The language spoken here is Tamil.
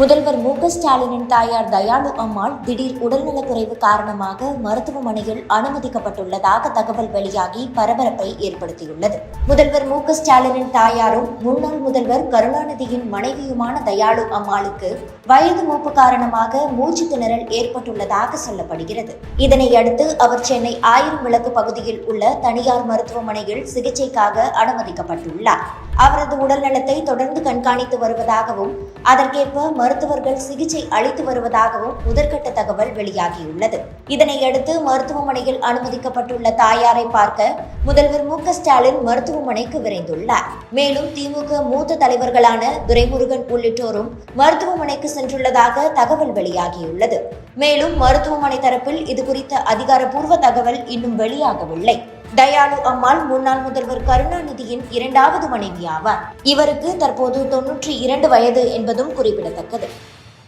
முதல்வர் மு க ஸ்டாலினின் தாயார் தயாளு அம்மாள் திடீர் உடல்நலக்குறைவு காரணமாக மருத்துவமனையில் அனுமதிக்கப்பட்டுள்ளதாக தகவல் வெளியாகி பரபரப்பை ஏற்படுத்தியுள்ளது. முதல்வர் மு க ஸ்டாலினின் தாயாரும் முன்னாள் முதல்வர் கருணாநிதியின் மனைவியுமான தயாளு அம்மாளுக்கு வயது மூப்பு காரணமாக மூச்சு திணறல் ஏற்பட்டுள்ளதாக சொல்லப்படுகிறது. இதனை அடுத்து அவர் சென்னை ஆயிரம் விளக்கு பகுதியில் உள்ள தனியார் மருத்துவமனையில் சிகிச்சைக்காக அனுமதிக்கப்பட்டுள்ளார். அவரது உடல்நலத்தை தொடர்ந்து கண்காணித்து வருவதாகவும் அதற்கேற்ப மருத்துவர்கள் சிகிச்சை அளித்து வருவதாகவும் முதற்கட்ட தகவல் வெளியாகியுள்ளது. இதனையடுத்து மருத்துவமனையில் அனுமதிக்கப்பட்டுள்ள தாயாரை பார்க்க முதல்வர் மு ஸ்டாலின் மருத்துவமனைக்கு விரைந்துள்ளார். மேலும் திமுக மூத்த தலைவர்களான துரைமுருகன் உள்ளிட்டோரும் மருத்துவமனைக்கு சென்றுள்ளதாக தகவல் வெளியாகியுள்ளது. மேலும் மருத்துவமனை தரப்பில் இது குறித்த அதிகாரப்பூர்வ தகவல் இன்னும் வெளியாகவில்லை. தயாளு அம்மாள் முன்னாள் முதல்வர் கருணாநிதியின் இரண்டாவது மனைவி ஆவார் இவருக்கு தற்போது தொன்னூற்றி இரண்டு வயது என்பதும் குறிப்பிடத்தக்கது.